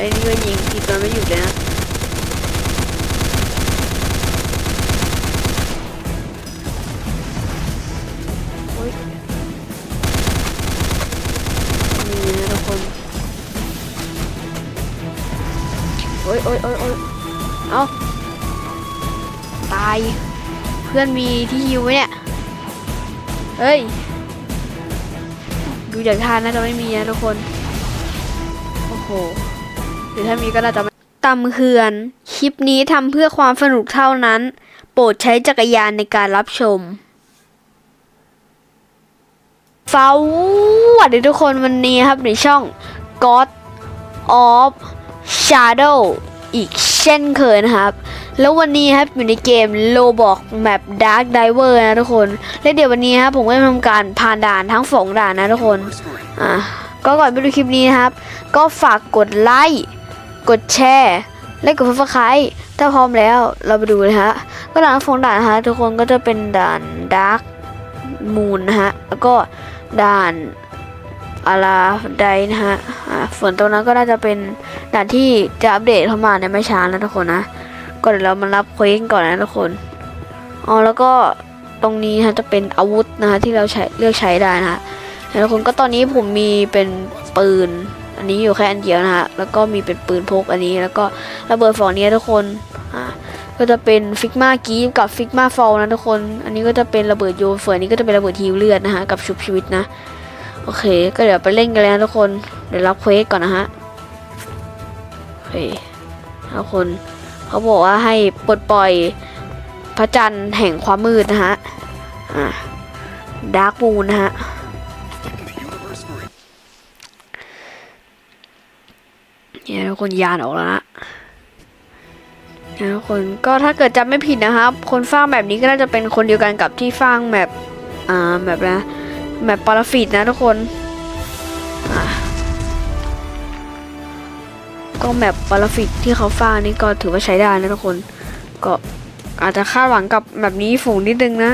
ไอ้นี่ก็ยิงทีตัวไม่หยุดเลยนะโอ๊ยนี่นะทุกคนโอ๊ยโอ๊ยโอ๊ยโอ๊ยเอ้าตาย เพื่อนมีที่ฮิวไหมเนี่ย เฮ้ย ดูจากท่าน่าจะไม่มีนะทุกคน โอ้โห หรือถ้ามีก็น่าจะตำเขื่อน คลิปนี้ทำเพื่อความสนุกเท่านั้น โปรดใช้จักรยานในการรับชมสวัสดีทุกคนวันนี้ครับในช่อง God of Shadow อีกเช่นเคยนะครับ แล้ววันนี้ครับอยู่ในเกม Roblox Map Dark Diver นะทุกคน และเดี๋ยววันนี้ครับผมก็จะทำการผ่านด่านทั้งสองด่านนะทุกคน อะ ก็ก่อนไปดูคลิปนี้นะครับ ก็ฝากกดไลค์ กดแชร์และกดซับสไครต์ถ้าพร้อมแล้วเราไปดูเลยฮะ ก็ด่านทั้งสองด่านนะฮะทุกคนก็จะเป็นด่าน Dark Moon นะฮะ แล้วก็ด่านอาราไดนะฮะอ่าส่วนตรงนั้นก็น่าจะเป็นด่านที่จะอัปเดตเข้ามาในไม่ช้านะทุกคนนะก็เดี๋ยวเรามารับเควสก่อนนะทุกคนอ๋อแล้วก็ตรงนี้นะฮะจะเป็นอาวุธนะฮะที่เราใช้เลือกใช้ได้นะฮะแล้วทุกคนก็ตอนนี้ผมมีเป็นปืน อันนี้อยู่แค่อันเดียวนะฮะ แล้วก็มีเป็นปืนพกอันนี้ แล้วก็ระเบิดฝั่งนี้ทุกคน อ่า ก็จะเป็นฟิกมากีฟกับฟิกมาฟอลนะทุกคน อันนี้ก็จะเป็นระเบิดโยนส่วนอันนี้ก็จะเป็นระเบิดฮิวเลือดนะฮะ กับชุบชีวิตนะ โอเค ก็เดี๋ยวไปเล่นกันเลยนะทุกคน เดี๋ยวรับเควสก่อนนะฮะ โอเคทุกคน เขาบอกว่าให้ปลดปล่อยพระจันทร์แห่งความมืดนะฮะ อ่าดาร์กมูนนะฮะ เนี่ยทุกคนยานออกแล้วนะทุกคนก็ถ้าเกิดจำไม่ผิดนะครับ คนสร้างแบบนี้ก็น่าจะเป็นคนเดียวกันกับที่สร้างแบบอ่าแบบนะแบบปรฟิดนะทุกคนก็แบบปรฟิดที่เขาสร้างนี่ก็ถือว่าใช้ได้นะทุกคน ก็อาจจะคาดหวังกับแบบนี้ฝูงนิดนึงนะ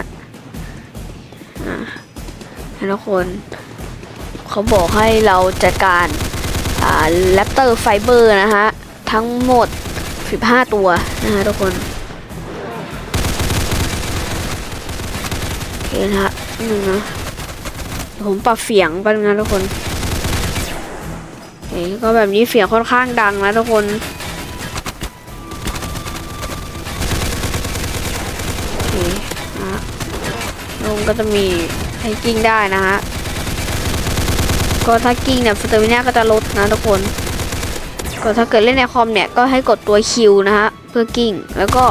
อ่าเนี่ยทุกคน เขาบอกให้เราจัดการ แรปเตอร์ไฟเบอร์นะฮะ ทั้งหมด 15 ตัวนะฮะทุกคน โอเคนะฮะหนึ่งนะผมปรับเสียงไปบนึงนะทุกคนโอเคก็แบบนี้เสียงค่อนข้างดังนะทุกคนโอเคนะฮะลงก็จะมีให้กิ้งได้นะฮะ ก็ถ้ากิ้งเนี่ยสเตอร์มิน่าก็จะลดนะทุกคนก็ถ้าเกิดเล่นในคอมเนี่ยก็ให้กดตัวคิวนะฮะเพื่อกิ้ง แล้วก็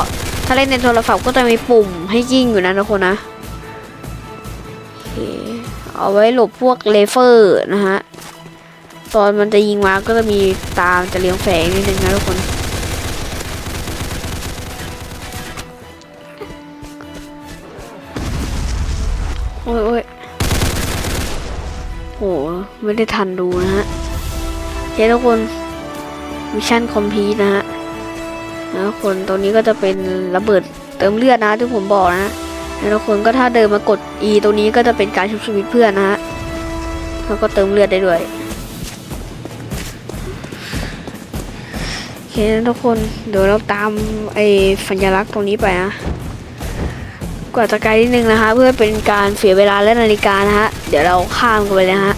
ถ้าเล่นในโทรศัพท์ก็จะมีปุ่มให้กิ้งอยู่นะทุกคนนะเอาไว้หลบพวกเลเซอร์นะฮะตอนมันจะยิงมาก็จะมีตามจะเลี้ยงแฝงนิดนึงนะทุกคน โอ้ยโอ้ย ไม่ได้ทันดูนะฮะเคทุกคนมิชชั่นคอมพลีทนะฮะแล้วคนตรงนี้ก็จะเป็นระเบิดเติมเลือดนะที่ผมบอกนะแล้วทุกคนก็ถ้าเดินมากด E ตรงนี้ก็จะเป็นการชุบชีวิตเพื่อนนะฮะแล้วก็เติมเลือดได้ด้วยโอเคทุกคนเดี๋ยวเราตามไอ้สัญลักษณ์ตรงนี้ไปนะกว่าจะไกลนิดนึงนะคะ เพื่อเป็นการเสียเวลาและนาฬิกานะฮะเดี๋ยวเราข้ามกันไปเลยฮะ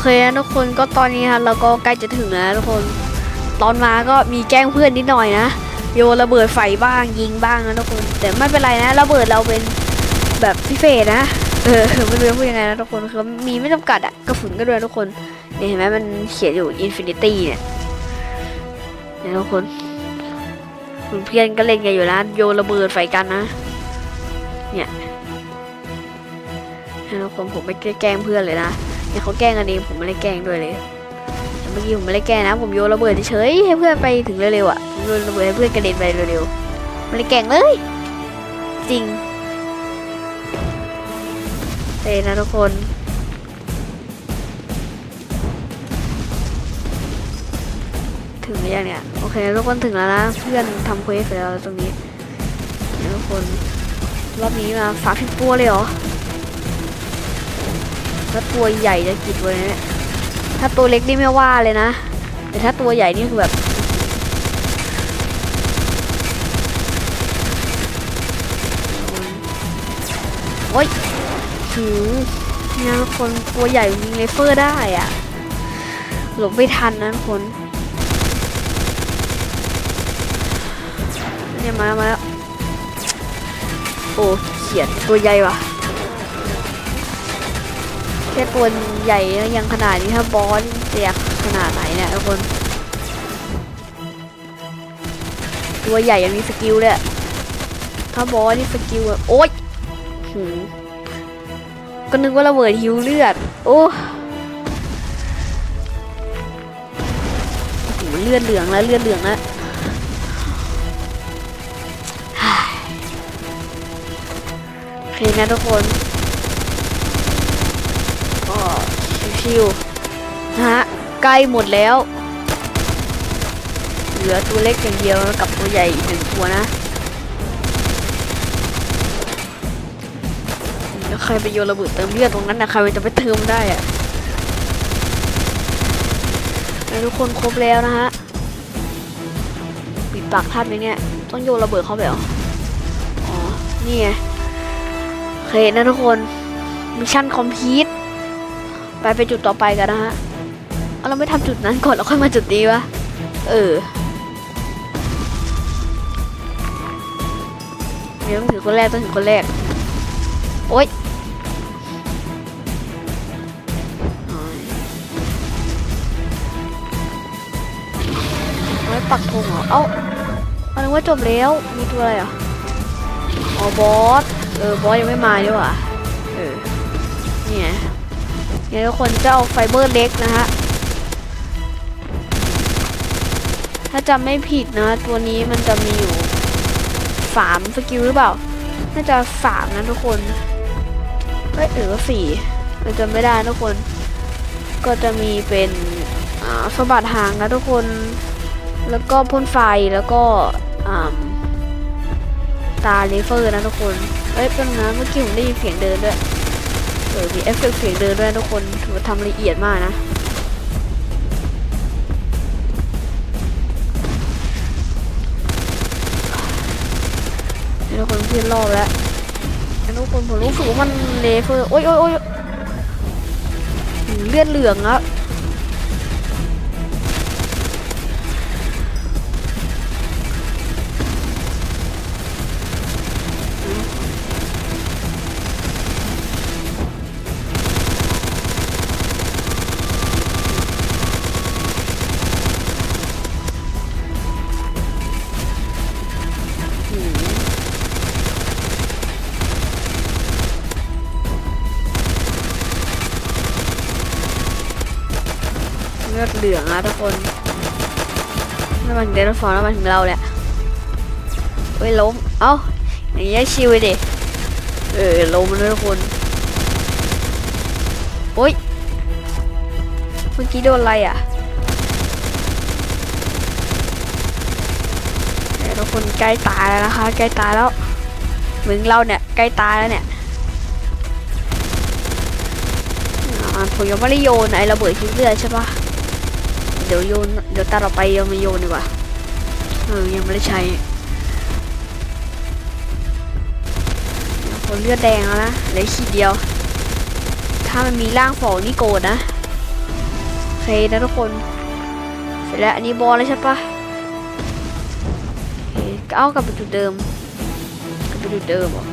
เคนะทุกคนก็ตอนนี้ฮะเราก็ใกล้จะถึงแล้วทุกคน ตอนมาก็มีแกล้งเพื่อนนิดหน่อยนะโยระเบิดไฟบ้างยิงบ้างนะทุกคน แต่ไม่เป็นไรนะระเบิดเราเป็นแบบพิเศษนะเออไม่รู้จะพูดยังไงนะทุกคนคือมีไม่จำกัดอะกระสุนก็ด้วยทุกคนเนี่ยเห็นไหมมันเขียนอยู่อินฟินิตี้เนี่ยเนี่ยทุกคนเพื่อนก็เล่นกันอยู่นะโยระเบิดไฟกันนะ เนี่ยทุกคนผมไม่แกล้งเพื่อนเลยนะ เนี่ยเขาแกล้งกันเองผมไม่ได้แกล้งด้วยเลยแต่เมื่อกี้ผมไม่ได้แกล้งนะ ผมโยนระเบิดเฉยให้เพื่อนไปถึงเร็วๆอะโยนระเบิดให้เพื่อนกระเด็นไปเร็วๆไม่ได้แกล้งเลย จริงเต้นะทุกคนถึงหรือยังเนี่ยโอเคทุกคนถึงแล้วนะเพื่อนทำเควสเสร็จแล้วตรงนี้ทุกคนรอบนี้มาฝากพี่ปัวเลยเหรอ แล้วตัวใหญ่จะกี่ตัวเนี่ยถ้าตัวเล็กนี่ไม่ว่าเลยนะ แต่ถ้าตัวใหญ่นี่คือแบบโอ้ยหืมเนี่ยทุกคนตัวใหญ่ยิงเลเซอร์ได้อะหลบไม่ทันนะทุกคนเนี่ยมาแล้วมาแล้วโอ้เขียดตัวใหญ่ว่ะ ค่ตัวใหญ่แล้วยังขนาดนี้ถ้าบอสจะอยากขนาดไหนเนี่ยทุกคน ตัวใหญ่ยังมีสกิลเลยถ้าบอสนี่สกิลอะโอ๊ยหืมก็นึกว่าระเบิดฮิวเลือด โอ้โอ้โหเลือดเหลืองแล้วเลือดเหลืองแล้วโอเคนะทุกคน ก็ ชิวๆนะฮะใกล้หมดแล้ว เหลือตัวเล็กอย่างเดียวกับตัวใหญ่อีกหนึ่งตัวนะแล้วใครไปโยนระเบิดเติมเลือดตรงนั้นนะใครจะไปเติมได้อะทุกคนครบแล้วนะฮะปิดปากท่านไหมเนี่ย ต้องโยนระเบิดเข้าไปหรออ๋อ นี่ไงโอเคนะทุกคนมิชชั่นคอมพลีท ไปไปจุดต่อไปกันนะฮะเอาเราไม่ทำจุดนั้นก่อนแล้วค่อยมาจุดนี้วะ เออเดี๋ยวต้องถึงคนแรกต้องถึงคนแรก โอ๊ยเอาไว้ปักธงเหรอ เอ้าเอานึกว่าจบแล้ว มีตัวอะไรอะอ๋อบอส เออบอสยังไม่มาดีกว่าเออ นี่ไง เนี่ยทุกคนเจ้าไฟเบอร์เล็กนะฮะ ถ้าจำไม่ผิดนะ ตัวนี้มันจะมีอยู่สามสกิลหรือเปล่า น่าจะสามนะทุกคนเฮ้ยหรือว่าสี่เราจำไม่ได้ทุกคน ก็จะมีเป็นสบัดหางนะทุกคน แล้วก็พ่นไฟแล้วก็ตาเลเซอร์นะทุกคนเฮ้ยเป็นนะเมื่อกี้ผมได้ยินเสียงเดินด้วย ออมีเอฟเฟกต์เสียงเดินด้วยทุกคนถือว่าทำละเอียดมากนะทุกคนเพื่อนรอบแล้วทุกคนผมรู้สึกว่ามันเลเฟอร์โอ๊ยโอ๊ยโอ๊ยเลือดเหลืองอะหื เลือดเหลืองอะทุกคนแล้วมันถึงเดนฟอร์แล้วมันถึงเราเนี่ยเฮ้ยล้ม เอ้า อย่างเงี้ยชิวเลยดิเออล้มเลยทุกคน โอ๊ย เมื่อกี้โดนอะไรอะทุกคนใกล้ตายแล้วนะคะ ใกล้ตายแล้วเหมือนเราเนี่ยใกล้ตายแล้วเนี่ยอ่าผมยังไม่ได้โยนไอ้ระเบิดทิ้งเลือดใช่ปะ เดี๋ยวโยน เดี๋ยวตาเราไปยังไม่โยนดีกว่า เออ ยังไม่ได้ใช้คนเลือดแดงแล้วนะเหลือขีดเดียว ถ้ามันมีร่างฝอนี่โกรธนะโอเคนะทุกคน เสร็จแล้วอันนี้บอลแล้วใช่ปะโอเคก็เอากลับไปจุดเดิมกลับไปจุดเดิมเหรอ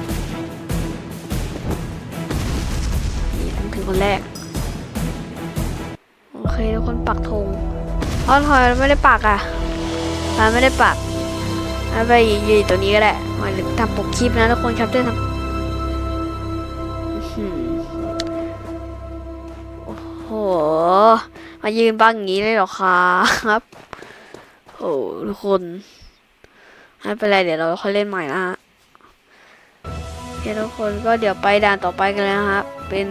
นี่ต้องถึงคนแรก โอเคทุกคนปักธง อ๋อทอยไม่ได้ปักอะทอยไม่ได้ปักเอาไปยืนตัวนี้ก็ได้มาถึงทำปกคลิปนะทุกคนครับเต้นทำโอ้โห มายืนบังอย่างนี้เลยหรอครับ โอ้ทุกคนไม่เป็นไรเดี๋ยวเราค่อยเล่นใหม่นะฮะโอเคทุกคนก็เดี๋ยวไปด่านต่อไปกันเลยนะครับ เป็น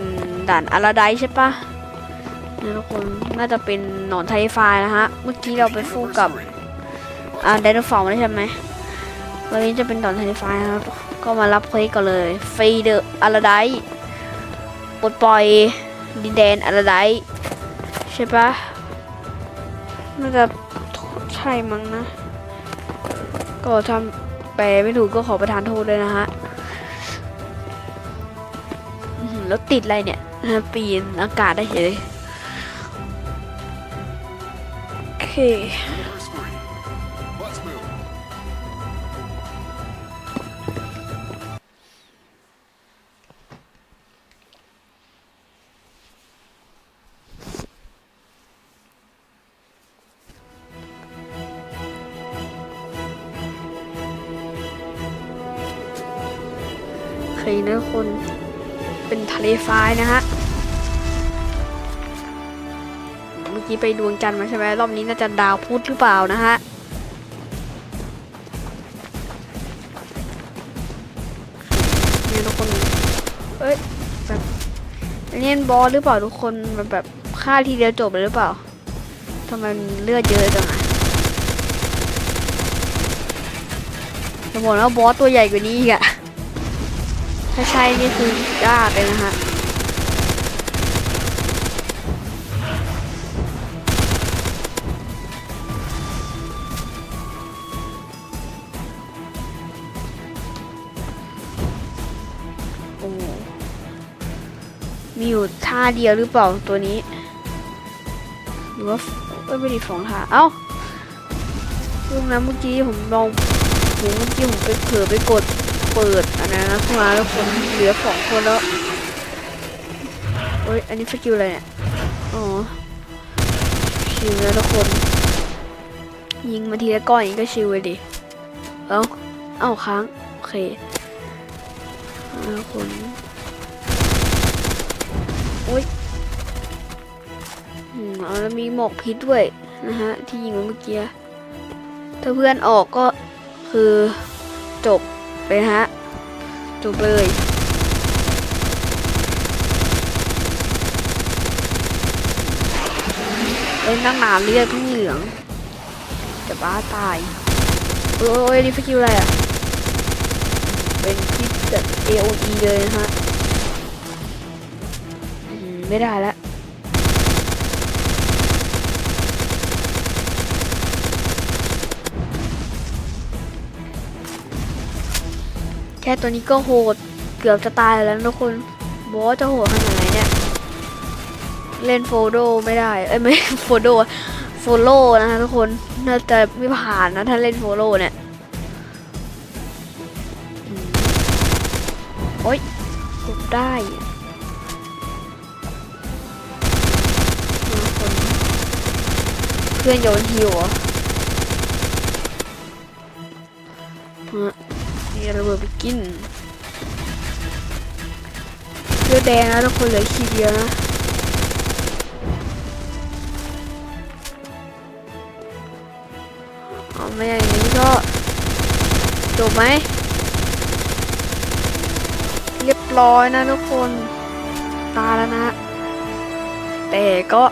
ด่านอาราไดใช่ปะ นี่ทุกคนน่าจะเป็นหนอนไทฟายนะฮะเมื่อกี้เราไปสู้กับอ่าไดโนเสาร์ได้ใช่ไหมวันนี้จะเป็นหนอนไทฟายนะครับก็มารับเควสก่อนเลยฟรีเดอร์อาราไดปลดปล่อยดินแดนอาราไดใช่ปะน่าจะใช่มั้งนะ ก็ทำแปลไม่ถูกก็ขอประทานโทษเลยนะฮะแล้วติดอะไรเนี่ยปีนอากาศได้เฉย เค Orders for you. Let's move. โอเคนะคน เป็นทะเลทรายนะฮะ อกี้ไปดวงจันทร์มาใช่ไหมรอบนี้น่าจะดาวพุธหรือเปล่านะฮะนี่ทุกคนเอ้ยแบบเล่นบอลหรือเปล่าทุกคนแบบแบบฆ่าทีเดียวจบเลยหรือเปล่าทำไมเลือดเยอะจังอะจะบอกแล้วบอสตัวใหญ่กว่านี้อีกอะถ้าใช่นี่คือยากเลยนะฮะ ท่าเดียวหรือเปล่าตัวนี้ หรือว่าเอ้ยไม่ไดีสองท่า เอ้าลูกนั้นเมื่อกี้ผมลองโหเมื่อกี้ผมไปเผลอไปกดเปิดอันนั้นนะขึ้นมาแล้วคนเหลือสองคนแล้วเอ้ยอันนี้สกิลอะไรเนี่ย อ๋อชิวแล้วทุกคน ยิงมาทีละก้อนอย่างนี้ก็ชิวเลยดิ เอ้า เอ้าค้าง โอเคแล้วคน โอ๊ยอืมเอาแล้วมีหมอกพิษด้วยนะฮะ ที่ยิงเมื่อกี้ ถ้าเพื่อนออกก็คือจบเลยฮะ จบเลยเล่นตั้งนานเลือดเพิ่งเหลือง จะบ้าตาย โอ้ยนี่สกิลอะไรอะ เป็นพิษแบบ AOE เลยนะฮะ ไม่ได้แล้วแค่ตัวนี้ก็โหด เกือบจะตายแล้วทุกคนบอสจะโหดขนาดไหนเนี่ย เล่นโฟโดไม่ได้ เอ้ยไม่โฟโดโฟโลนะฮะทุกคน น่าจะไม่ผ่านนะถ้าเล่นโฟโลเนี่ยโอ๊ยกดได้ พื่อนโยนฮิวเฮะนี่ระเบิดไปกินเลือดแดงนะทุกคนเหลือขีดเดียวนะเอาไม่อย่างนี้ก็จบไหมเรียบร้อยนะทุกคนตายแล้วนะ แต่ก็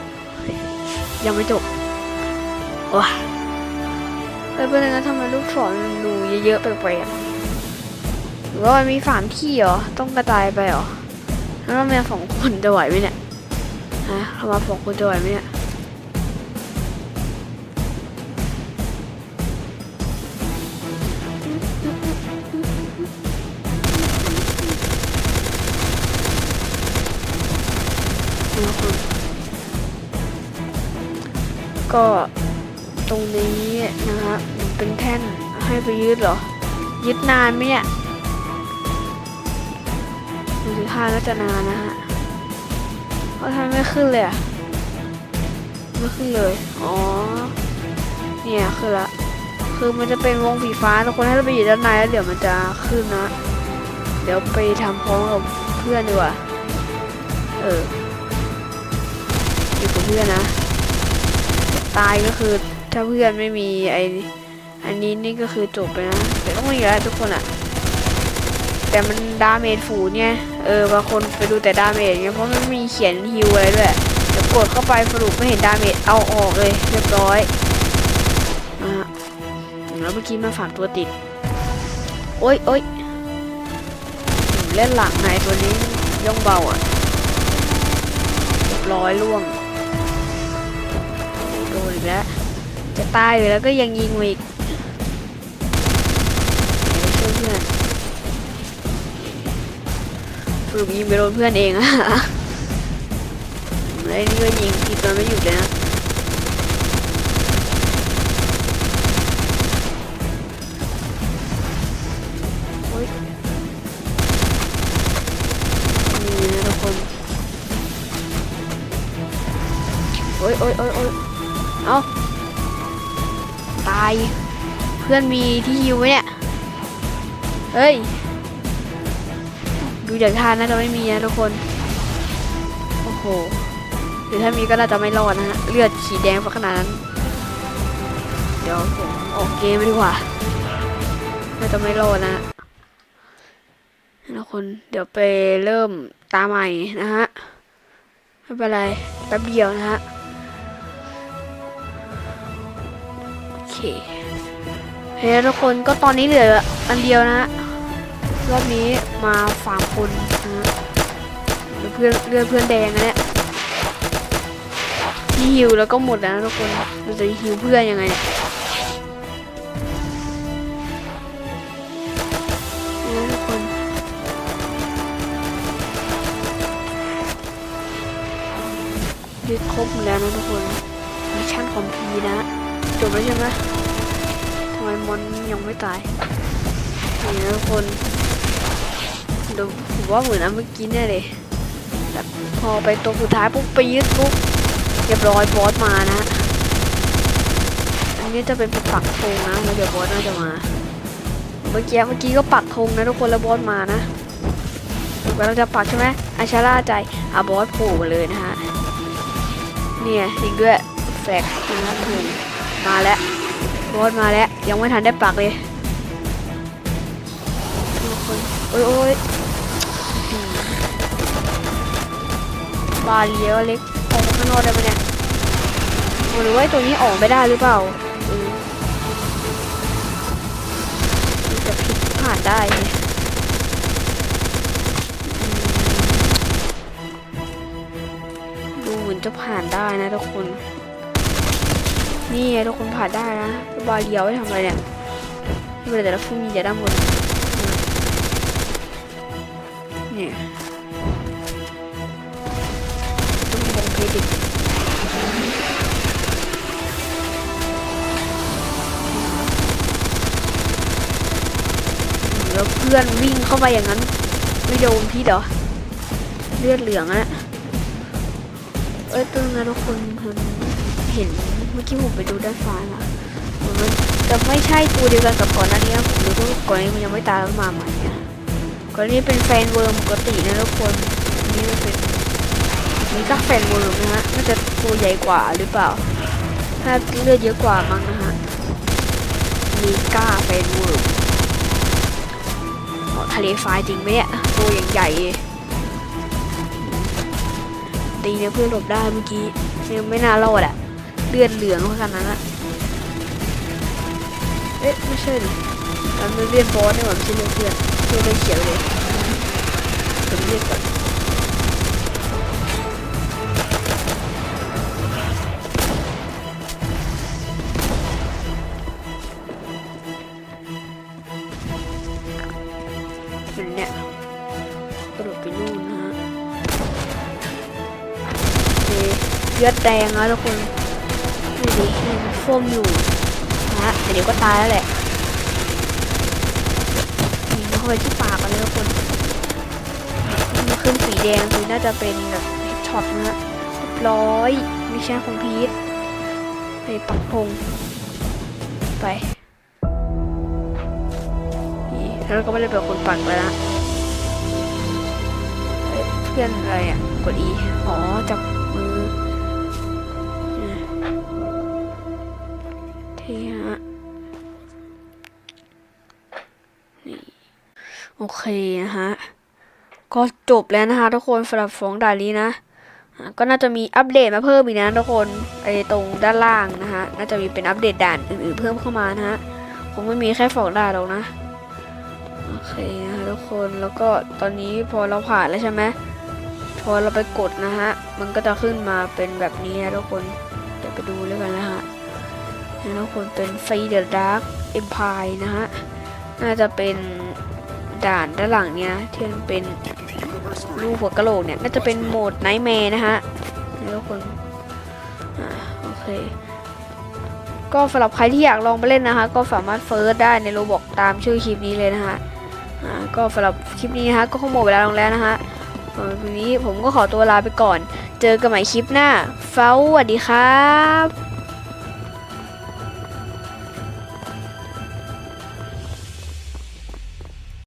ยังไม่จบ ว้าเอ้ยเป็นไงทำไมลูกศรดูเยอะๆแปลกๆหรือว่ามันมีสามที่เหรอ ต้องกระจายไปเหรอแล้วเรามาสองคนจะไหวไหมเนี่ยฮะเรามาสองคนจะไหวไหมเนี่ยก็ ตรงนี้นะฮะมันเป็นแท่นให้ไปยึดเหรอ ยึดนานไหมเนี่ยดูสิท่าน่าจะนานนะฮะเพราะท่านไม่ขึ้นเลยอะไม่ขึ้นเลย อ๋อ เนี่ยขึ้นละ คือมันจะเป็นวงสีฟ้าทุกคนให้เราไปอยู่ด้านในแล้วเดี๋ยวมันจะขึ้นนะ เดี๋ยวไปทำพร้อมกับเพื่อนดีกว่า เอออยู่กับเพื่อนนะ ตายก็คือ ถ้าเพื่อนไม่มีไออันนี้นี่ก็คือจบไปนะแต่ต้องมีแล้วทุกคนอะแต่มันดาเมจฝูเนี่ยเออบางคนไปดูแต่ดาเมจเงี้ยเพราะมันมีเขียนฮิวอะไรด้วยเดี๋ยวกดเข้าไปสรุปไม่เห็นดาเมจเอาออกเลยเรียบร้อยนะฮะแล้วเมื่อกี้มาฝันตัวติด โอ๊ยโอ๊ยเล่นหลังไหนตัวนี้ย่องเบาอะเรียบร้อยล่วง จะตายอยู่แล้วก็ยังยิงอีกช่วยเพื่อนสรุปยิงไปโดนเพื่อนเองอะแล้วนี่ก็ยิงผิดมันไม่หยุดเลยนะโอ๊ยนี่นะทุกคนโอ๊ยโอ๊ยโอ๊ยโอ๊ยเอา ตาย เพื่อนมีที่ฮิวไหมเนี่ย เฮ้ย ดูจากทาน่าจะไม่มีนะทุกคน โอ้โหหรือถ้ามีก็น่าจะไม่รอดนะฮะ เลือดสีแดงขนาดนั้น เดี๋ยวผมออกเกมดีกว่าน่าจะไม่รอดนะทุกคน เดี๋ยวไปเริ่มตาใหม่นะฮะ ไม่เป็นไร แป๊บเดียวนะฮะ เคเฮ้ยทุกคนก็ตอนนี้เหลืออันเดียวนะฮะรอบนี้มาสามคนนะเดี๋ยวเพื่อนเลือดเพื่อนแดงนะเนี่ยที่ฮิวแล้วก็หมดแล้วทุกคนเราจะฮิวเพื่อนยังไงเนี่ยนะทุกคนยึดครบแล้วนะทุกคนมิชชั่นคอมพลีทนะ จบแล้วใช่ไหมทำไมมอนยังไม่ตายนี่นะทุกคนเดี๋ยวผมว่าเหมือนอันเมื่อกี้เนี่ยเลยแบบพอไปตัวสุดท้ายปุ๊บปีดปุ๊บเรียบร้อยบอสมานะ อันนี้จะเป็นปักธงนะแล้วเดี๋ยวบอสน่าจะมา เมื่อกี้เมื่อกี้ก็ปักธงนะทุกคนแล้วบอสมานะเดี๋ยวเราจะปักใช่ไหมอาชาร่าใจอาบอสโผล่มาเลยนะฮะ เนี่ยอีกด้วยแฟกนะครับ มาแล้วบอสมาแล้ว ยังไม่ทันได้ปักเลยโอ้ยโอ้ยบาเลียวเล็กออกมาข้างนอกได้ปะเนี่ยหรือว่าตัวนี้ออกไม่ได้หรือเปล่าจะพลิกผ่านได้ดูเหมือนจะผ่านได้นะทุกคน นี่ทุกคนผ่านได้นะบาเลียวไว้ทำอะไรเนี่ยนี่เป็นแต่ละฟุ้งมีแต่ด้านบนนี่ต้องลงเครดิตแล้วเพื่อนวิ่งเข้าไปอย่างนั้น ไม่โดนพี่เหรอ เลือดเหลืองอะเอ้ยตึงนะทุกคนเห็น เมื่อกี้ผมไปดูด้านซ้ายมาเหมือนมันจะไม่ใช่ตัวเดียวกันกับก่อนหน้านี้ผมรู้ว่าก่อนนี้มันยังไม่ตายแล้วมาใหม่อะก่อนนี้เป็นแฟนเวิร์มปกตินะทุกคนนี่มันเป็นนี่ก็แฟนเวิร์มนะฮะน่าจะตัวใหญ่กว่าหรือเปล่า ถ้าเลือดเยอะกว่ามั้งนะฮะมีก้าแฟนเวิร์มอ๋อทะเลทรายจริงไหมเนี่ยตัวอย่างใหญ่ตีเนี่ยเพื่อนหลบได้เมื่อกี้ยังไม่น่ารอดอะ เลือดเหลืองขนาดนั้นอะเอ๊ะไม่ใช่ดิมันเป็นเลือดบอสนี่หว่าไม่ใช่เลือดเพื่อนเพื่อนเลยเขียวเลยผมเรียกก่อนเนี่ยกระโดดไปนู่นนะฮะโอเลือดแดงแล้วทุกคน ดูดินี่มันฟ่มอยู่นะฮะแต่เดี๋ยวก็ตายแล้วแหละยิงเข้าไปที่ปากกันเลยทุกคนมันขึ้นสีแดงคือน่าจะเป็นแบบช็อตนะฮะร้อยมิชชั่นคอมพลีทไปปักธงไปนี่แล้วก็ไม่ได้เป็นคนปั่นไปละเพื่อนอะไรอะ กด E อ๋อจับ เท่ฮะ นี่ โอเคนะฮะ ก็จบแล้วนะคะทุกคนสำหรับฟองดานี้นะ ก็น่าจะมีอัปเดตมาเพิ่มอีกนะทุกคน ไอตรงด้านล่างนะฮะ น่าจะมีเป็นอัปเดตด่านอื่นๆเพิ่มเข้ามานะฮะ คงไม่มีแค่ฟองดาหรอกนะ โอเคนะคะทุกคน แล้วก็ตอนนี้พอเราผ่านแล้วใช่ไหมพอเราไปกดนะฮะ มันก็จะขึ้นมาเป็นแบบนี้นะทุกคน เดี๋ยวไปดูแล้วกันนะฮะ นะทุกคนเป็นไฟเดอร์ดาร์กเอ็มพายนะฮะ น่าจะเป็นด่านด้านหลังเนี่ยนะที่มันเป็นรูหัวกะโหลกเนี่ย น่าจะเป็นโหมดไนท์แมร์นะฮะทุกคนอ่าโอเค ก็สำหรับใครที่อยากลองไปเล่นนะคะ ก็สามารถเฟิร์สได้ในโรบอกตามชื่อคลิปนี้เลยนะฮะอ่าก็สำหรับคลิปนี้นะฮะก็คงหมดเวลาลงแล้วนะฮะวันนี้ผมก็ขอตัวลาไปก่อน เจอกันใหม่คลิปหน้าเฟ้าสวัสดีครับ